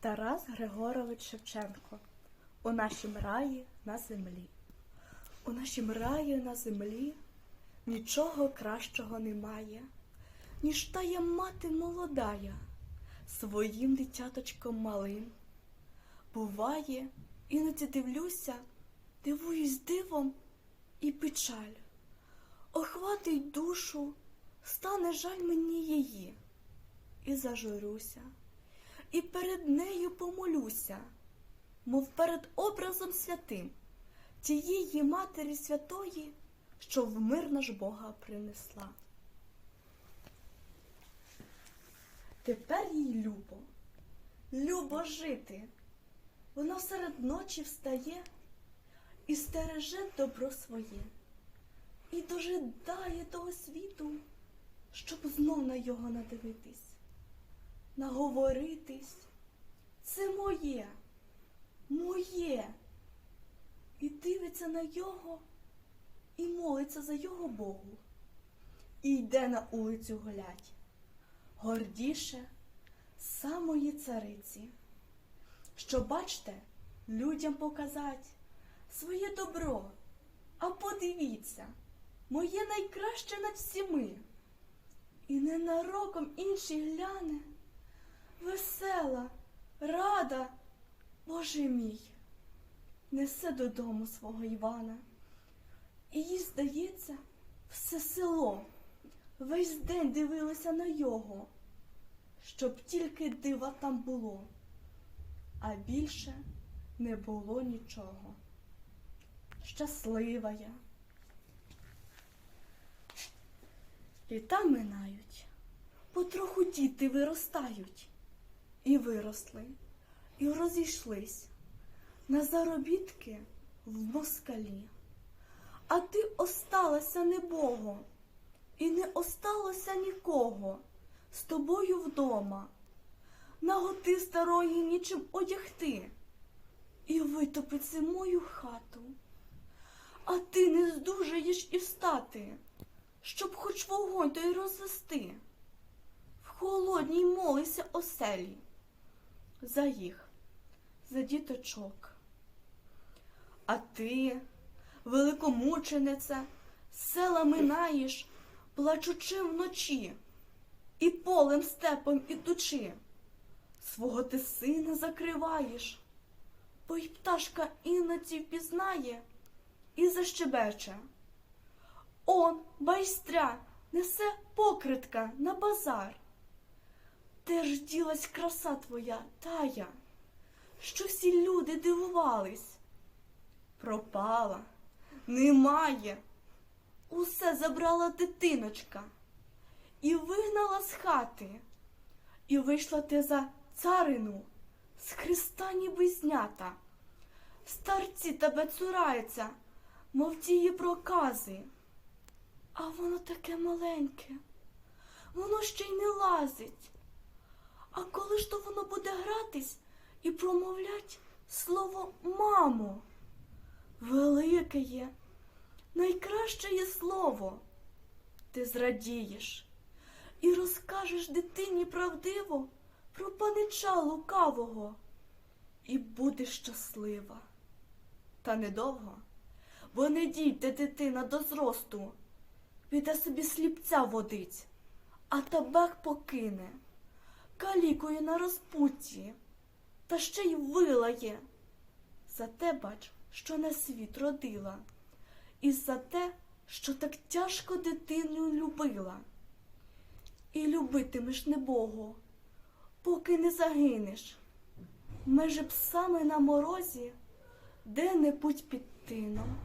Тарас Григорович Шевченко у нашім раї на землі. У нашім раї на землі нічого кращого немає, ніж тая мати молодая своїм дитяточком малим. Буває, іноді дивлюся, дивуюсь дивом і печаль. Охватить душу, стане жаль мені її, і зажурюся і перед нею помолюся, мов перед образом святим, тієї Матері Святої, що в мир наш Бога принесла. Тепер їй любо, любо жити. Вона серед ночі встає і стереже добро своє, і дожидає того світу, щоб знов на його надивитись наговоритись. Це моє, моє. І дивиться на його, і молиться за його Богу. І йде на улицю гулять, гордіше самої цариці. Що, бачте, людям показать своє добро. А подивіться, моє найкраще над всіми. І ненароком інший гляне весела, рада, Боже мій, несе додому свого Івана. І їй, здається, все село весь день дивилося на його, щоб тільки дива там було, а більше не було нічого. Щаслива я. Літа минають, потроху діти виростають і виросли, і розійшлись на заробітки в москалі. А ти осталася небого, і не осталося нікого з тобою вдома. Наготи старої нічим одягти і витопить зимою хату. А ти не здужаєш і встати, щоб хоч вогонь той розвести. В холодній молися оселі за їх, за діточок. А ти, великомучениця, села минаєш, плачучи вночі, і полем степом ідучи, свого ти сина закриваєш, бо й пташка іноді впізнає і защебече. Он, байстря, несе покритка на базар. Де ж ділась краса твоя, тая, що всі люди дивувались? Пропала, немає. Усе забрала дитиночка і вигнала з хати, і вийшла ти за царину з Христа ніби знята. Старці тебе цураються, мов тії прокази. А воно таке маленьке, воно ще й не лазить. А коли ж то воно буде гратись і промовлять слово мамо? Велике є, найкраще є слово. Ти зрадієш і розкажеш дитині правдиво про панича лукавого і будеш щаслива. Та недовго, бо не дійде дитина до зросту, піде собі сліпця водить, а табак покине калікою на розпутті, та ще й вилає. За те, бач, що на світ родила, і за те, що так тяжко дитину любила. І любитимеш небого, поки не загинеш. Меже б саме на морозі де-небудь під тином.